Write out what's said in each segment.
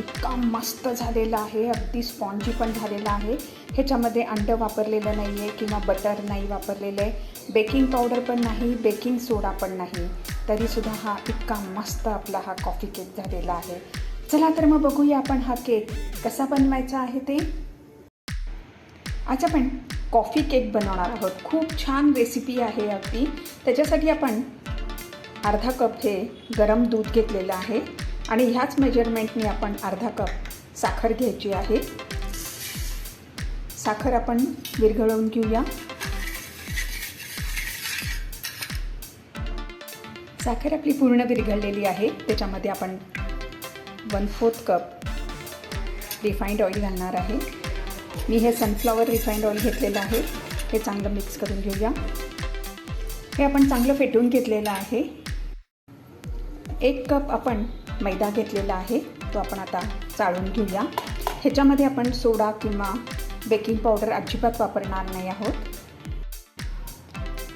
इतका मस्त झालेला आहे अगदी स्पॉन्जी पण झालेला आहे. ह्याच्यामध्ये अंडं वापरलेलं नाही आहे किंवा बटर नाही वापरलेलं आहे. बेकिंग पावडर पण नाही बेकिंग सोडा पण नाही. तरीसुद्धा हा इतका मस्त आपला हा कॉफी केक झालेला आहे. चला तर मग बघूया आपण हा केक कसा बनवायचा आहे ते. आज आपण कॉफी केक बनवणार आहोत. खूप छान रेसिपी आहे अगदी. त्याच्यासाठी आपण अर्धा कप हे गरम दूध घेतलेलं आहे. आणि ह्याच मेजरमेंटनी आपण अर्धा कप साखर घ्यायची आहे. साखर आपण विरघळवून घेऊया. साखर आपली पूर्ण विरघळलेली आहे. त्याच्यामध्ये आपण one fourth cup refined oil घालणार आहे. मी हे सनफ्लॉवर रिफाईंड ऑइल घेतलेलं आहे. हे चांगलं मिक्स करून घेऊया. हे आपण चांगलं फेटून घेतलेलं आहे. एक कप आपण मैदा घेतलेला आहे तो आपण आता चाळून घेऊया. ह्याच्यामध्ये आपण सोडा किंवा बेकिंग पावडर अजिबात वापरणार नाही आहोत.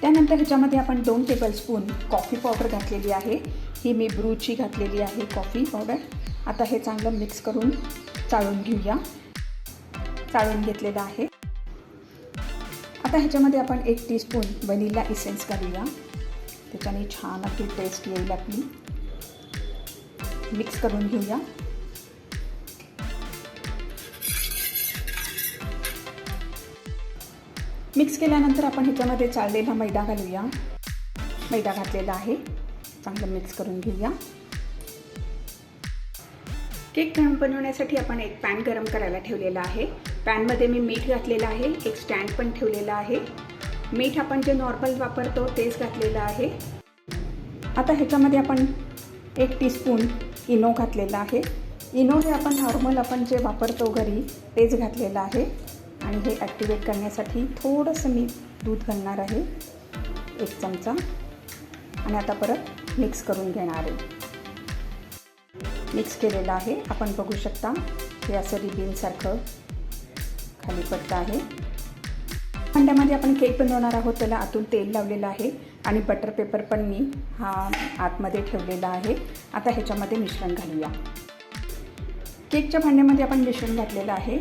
त्यानंतर ह्याच्यामध्ये आपण दोन टेबलस्पून कॉफी पावडर घातलेली आहे. ही मी ब्रूची घातलेली आहे कॉफी पावडर आता हे चांगलं मिक्स करून चाळून घेऊया. चाळून घेतलेलं आहे. आता ह्याच्यामध्ये आपण एक टीस्पून वनिला इसेन्स घालूया. त्याच्याने छान आपली टेस्ट येईल आपली. मिक्स करून घेऊया. मिक्स केल्यानंतर आपण ह्याच्यामध्ये चाललेला मैदा घालूया. मैदा घातलेला आहे. चांगलं मिक्स करून घेऊया. केक बनवण्यासाठी आपण एक पॅन गरम करायला ठेवलेला आहे. पॅनमध्ये मी मीठ घातलेलं आहे. एक स्टँड पण ठेवलेला आहे. मीठ आपण जे नॉर्मल वापरतो तेच घातलेलं आहे. आता ह्याच्यामध्ये आपण एक टीस्पून इनो घातलेला आहे. इनो हे आपण नॉर्मल आपण जे वापरतो घरी तेच घातलेलं आहे. आणि हे ॲक्टिवेट करण्यासाठी थोडंसं मी दूध घालणार आहे. एक चमचा. आणि आता परत मिक्स करून घेणार आहे. मिक्स केलेलं आहे. आपण बघू शकता हे असं रिबीनसारखं खाली पडतं आहे. अंड्यामध्ये आपण केक बनवणार आहोत. त्याला आतून तेल लावलेलं आहे. आणि बटर पेपर पण मी हा आतमध्ये ठेवलेला आहे. आता ह्याच्यामध्ये मिश्रण घालूया. केकच्या भांड्यामध्ये आपण मिश्रण घातलेलं आहे.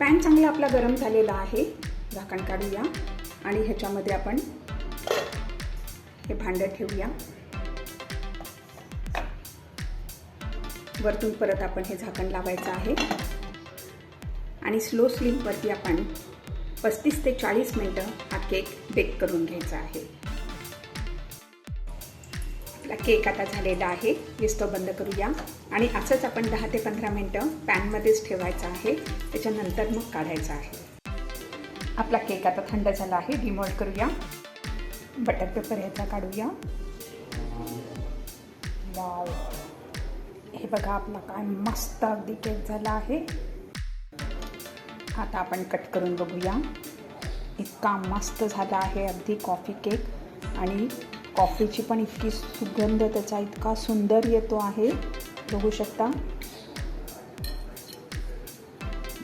पॅन चांगला आपला गरम झालेला आहे. झाकण काढूया. आणि ह्याच्यामध्ये आपण हे भांडं ठेवूया. वरतून परत आपण हे झाकण लावायचं आहे. आणि स्लो स्लीमवरती आपण पस्तीस ते चाळीस मिनटं हा केक बेक करून घ्यायचा आहे. आपला केक आता झालेला आहे. स्टव बंद करूया. आणि असंच आपण दहा ते पंधरा मिनटं पॅनमध्येच ठेवायचं आहे. त्याच्यानंतर मग काढायचा आहे. आपला केक आता थंड झाला आहे. डिमोल्ड करूया. बटर पेपर ह्याचा काढूया. वाव हे बघा आपला काय मस्त अगदी केक झाला आहे. आता आपण कट करून बघूया. इतका मस्त झाला आहे अगदी कॉफी केक. आणि कॉफीची पण इतकी सुगंध त्याचा इतका सुंदर येतो आहे. बघू शकता.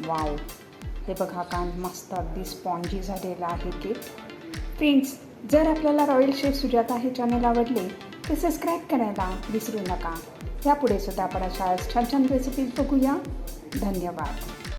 वाव. हे बघा काय मस्त अगदी स्पॉन्जी झालेला आहे केक. फ्रेंड्स जर आपल्याला रॉयल शेफ सुजाता हे चॅनल आवडले तर सबस्क्राईब करायला विसरू नका. यापुढे सुद्धा आपण अशा छान छान रेसिपीज बघूया. धन्यवाद.